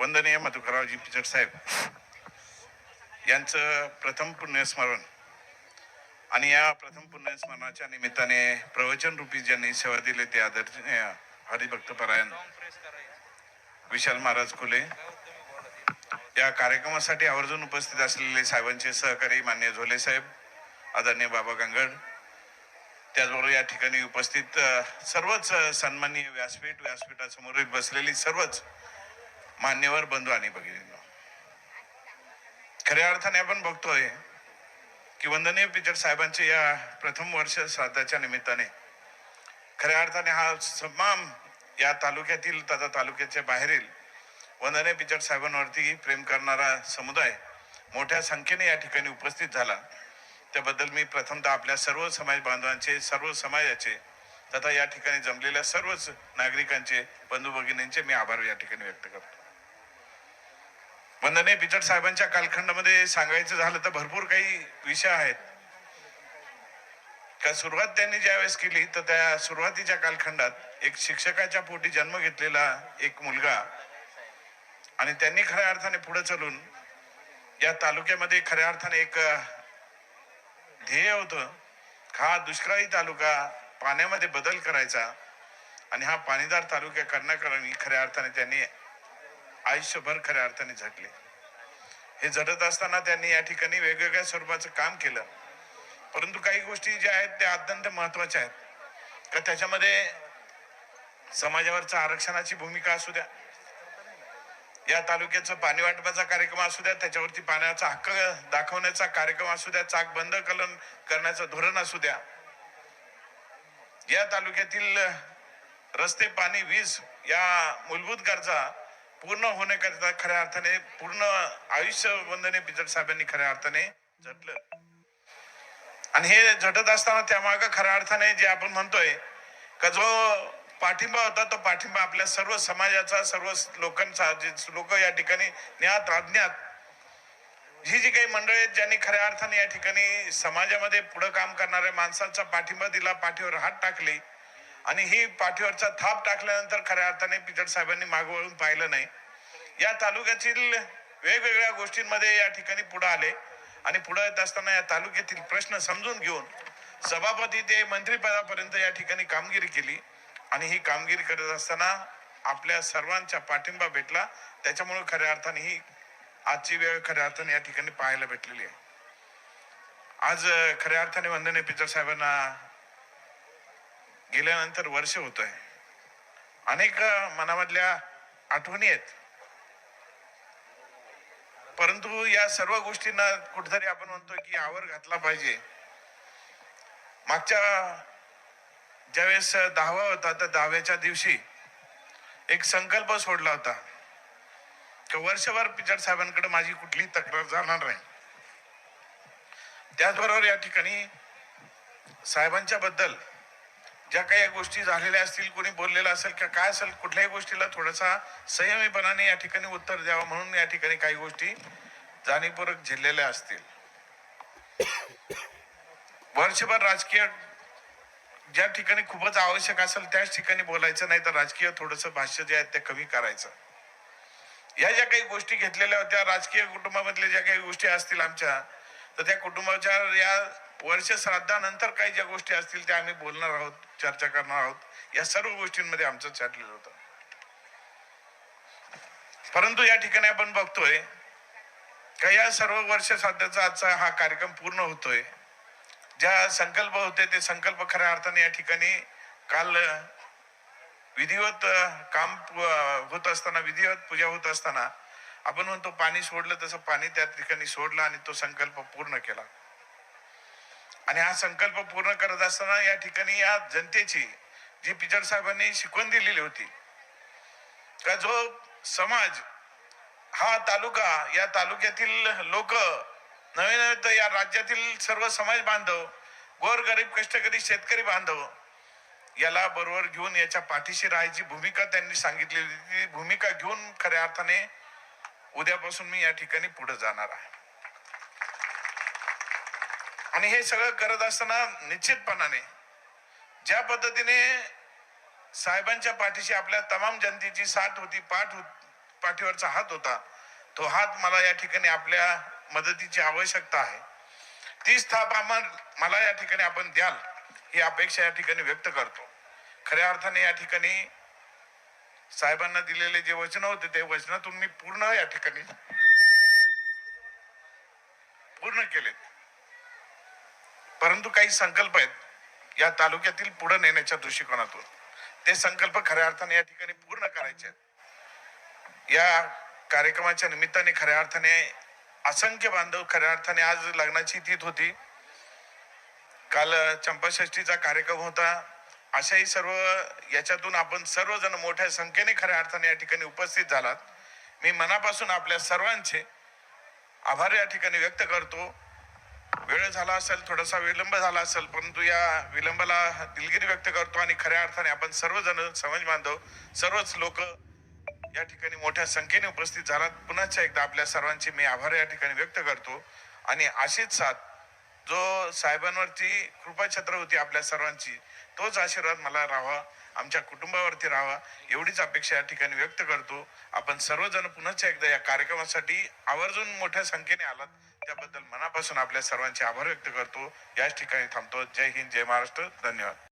वंदनीय मधुकररावजी पिचड साहेब. यांचं प्रथम पुण्यस्मरण आणि या प्रथम पुण्यस्मरणाच्या निमित्ताने प्रवचन रूपी ज्यांनी सेवा दिली ते आदरणीय हरिभक्तपरायण विशाल महाराज खुले या कार्यक्रमासाठी आवर्जून उपस्थित असलेले साहेबांचे सहकारी मान्य झोले साहेब आदरणीय बाबा गंगड. त्याचबरोबर या ठिकाणी उपस्थित सर्वच सन्माननीय व्यासपीठ व्यासपीठासमोर बसलेली सर्वच मान्यवर बंधू आणि भगिनींनो. खऱ्या अर्थाने आपण बघतोय की वंदनीय पिचड साहेबांचे या प्रथम वर्ष श्राद्धाच्या निमित्ताने खऱ्या अर्थाने हा तमाम या तालुक्यातील तथा तालुक्याच्या बाहेरील वंदनीय पिचड साहेबांवरती प्रेम करणारा समुदाय मोठ्या संख्येने या ठिकाणी उपस्थित झाला. त्याबद्दल मी प्रथमतः आपल्या सर्व समाज बांधवांचे सर्व समाजाचे तथा या ठिकाणी जमलेल्या सर्वच नागरिकांचे बंधू भगिनींचे मी आभार या ठिकाणी व्यक्त करतो. वंदने बिचट साहेबांच्या कालखंडामध्ये सांगायचं झालं तर भरपूर काही विषय आहेत. का सुरुवात त्यांनी ज्यावेळेस केली तर त्या सुरुवातीच्या कालखंडात एक शिक्षकाच्या पोटी जन्म घेतलेला एक मुलगा आणि त्यांनी खऱ्या अर्थाने पुढे चालून या तालुक्यामध्ये खऱ्या अर्थाने एक ध्येय होतं. हा दुष्काळी तालुका पाण्यामध्ये बदल करायचा आणि हा पाणीदार तालुका करण्याकरणी खऱ्या अर्थाने त्यांनी आयुष्यभर खऱ्या अर्थाने झटले. हे झटत असताना त्यांनी या ठिकाणी वेगवेगळ्या स्वरूपाचं काम केलं. परंतु काही गोष्टी ज्या आहेत त्या अत्यंत महत्त्वाच्या आहेत. का त्याच्यामध्ये समाजावरचा आरक्षणाची भूमिका असू द्या या तालुक्याचं पाणी वाटपाचा कार्यक्रम असू द्या त्याच्यावरती पाण्याचा हक्क दाखवण्याचा कार्यक्रम असू द्या चाक बंद कलन करण्याचं धोरण असू द्या. या तालुक्यातील रस्ते पाणी वीज या मूलभूत गरजा पूर्ण होण्याकरिता खऱ्या अर्थाने पूर्ण आयुष्य वंदने बिजट साहेबांनी खऱ्या अर्थाने झटलं. आणि हे झटत असताना त्यामागं खऱ्या अर्थाने जे आपण म्हणतोय का जो पाठिंबा होता तो पाठिंबा आपल्या सर्व समाजाचा सर्व लोकांचा जे लोक या ठिकाणी ज्ञात अज्ञात ही जी काही मंडळी आहेत ज्यांनी खऱ्या अर्थाने या ठिकाणी समाजामध्ये पुढे काम करणाऱ्या माणसाचा पाठिंबा दिला पाठीवर हात टाकले आणि ही पाठीवरचा थाप टाकल्यानंतर खऱ्या अर्थाने पिचड साहेबांनी मागवळून पाहिलं नाही. या तालुक्यातील वेगवेगळ्या गोष्टींमध्ये या ठिकाणी पुढे आले आणि पुढे येत असताना या तालुक्यातील प्रश्न समजून घेऊन सभापती ते मंत्रीपदापर्यंत या ठिकाणी कामगिरी केली आणि ही कामगिरी करत असताना आपल्या सर्वांचा पाठिंबा भेटला. त्याच्यामुळे खऱ्या अर्थाने ही आजची वेळ खऱ्या अर्थाने या ठिकाणी पाहायला भेटलेली आहे. आज खऱ्या अर्थाने वंदने पिचड साहेबांना गेल्यानंतर वर्ष होत आहे अनेक मनामधल्या आठवणी आहेत. परंतु या सर्व गोष्टींना कुठेतरी आपण म्हणतो की आवर घातला पाहिजे. मागच्या ज्यावेळेस दहावा होता त्या दहाव्याच्या दिवशी एक संकल्प सोडला होता. की वर्षभर पिचड साहेबांकडे माझी कुठलीही तक्रार जाणार नाही. त्याचबरोबर या ठिकाणी साहेबांच्या बद्दल ज्या काही गोष्टी झालेल्या असतील कोणी बोललेलं असेल किंवा काय असेल कुठल्याही गोष्टीला थोडासा संयमीपणाने या ठिकाणी उत्तर द्यावं म्हणून या ठिकाणी काही गोष्टी जाणीवपूर्वक झेललेल्या असतील. वर्षभर राजकीय ज्या ठिकाणी खूपच आवश्यक असेल त्याच ठिकाणी बोलायचं नाही तर राजकीय थोडस भाष्य जे आहे ते कमी करायचं. या ज्या काही गोष्टी घेतलेल्या होत्या राजकीय कुटुंबामधल्या ज्या काही गोष्टी असतील आमच्या तर त्या कुटुंबाच्या या वर्ष श्राद्धानंतर काही ज्या गोष्टी असतील त्या आम्ही बोलणार आहोत. चर्चा करणार आहोत. या सर्व गोष्टींमध्ये आमचं चाललेलं होतं. परंतु या ठिकाणी आपण बघतोय का या सर्व वर्ष साध्याचा आजचा हा कार्यक्रम पूर्ण होतोय. ज्या संकल्प होते ते संकल्प खऱ्या अर्थाने या ठिकाणी काल विधिवत काम होत असताना विधिवत पूजा होत असताना आपण म्हणतो पाणी सोडलं तसं पाणी त्या ठिकाणी सोडलं आणि तो संकल्प पूर्ण केला. आणि हा संकल्प पूर्ण करत असताना या ठिकाणी या जनतेची जी पिचड साहेबांनी शिकवण दिलेली होती का जो समाज हा तालुका या तालुक्यातील लोक नवे नव्हे तर या राज्यातील सर्व समाज बांधव गोर गरीब कष्टकरी शेतकरी बांधव याला बरोबर घेऊन याच्या पाठीशी राहायची भूमिका त्यांनी सांगितलेली होती. ती भूमिका घेऊन खऱ्या अर्थाने उद्यापासून मी या ठिकाणी पुढे जाणार आहे. आणि हे सगळं करत असताना निश्चितपणाने ज्या पद्धतीने साहेबांच्या पाठीशी आपल्या तमाम जनतेची साथ होती पाठ पाठीवरचा हात होता तो हात मला या ठिकाणी आपल्या मदतीची आवश्यकता आहे. तीच थाप आम्हाला मला या ठिकाणी आपण द्याल ही अपेक्षा या ठिकाणी व्यक्त करतो. खऱ्या अर्थाने या ठिकाणी साहेबांना दिलेले जे वचन होते ते वचनातून मी पूर्ण या ठिकाणी पूर्ण केलेत परंतु काही संकल्प आहेत. या तालुक्यातील पुढे नेण्याच्या दृष्टिकोनातून. ते संकल्प खऱ्या अर्थाने या ठिकाणी पूर्ण करायचे आहेत. या कार्यक्रमाच्या निमित्ताने खऱ्या अर्थाने असंख्य बांधव खऱ्या अर्थाने आज लग्नाची तीत होती. काल चंपाषष्ठीचा कार्यक्रम होता. अशाही सर्व याच्यातून आपण सर्वजण मोठ्या संख्येने खऱ्या अर्थाने या ठिकाणी उपस्थित झालात. मी मनापासून आपल्या सर्वांचे आभार या ठिकाणी व्यक्त करतो. वेळ झाला असेल थोडासा विलंब झाला असेल परंतु या विलंबाला दिलगिरी व्यक्त करतो आणि खऱ्या अर्थाने आपण सर्वजण समाज बांधव सर्वच लोक या ठिकाणी मोठ्या संख्येने उपस्थित झालात. पुन्हा एकदा आपल्या सर्वांचे मी आभार या ठिकाणी व्यक्त करतो. आणि अशीच साथ जो साहेबांवरची कृपाछत्र होती आपल्या सर्वांची तोच आशीर्वाद मला राहावा. आमच्या कुटुंबावरती राहावा. एवढीच अपेक्षा या ठिकाणी व्यक्त करतो. आपण सर्वजण पुन्हा एकदा या कार्यक्रमासाठी आवर्जून मोठ्या संख्येने आलात. त्याबद्दल मनापासून आपल्या सर्वांचे आभार व्यक्त करतो. याच ठिकाणी थांबतो. जय हिंद जय महाराष्ट्र. धन्यवाद.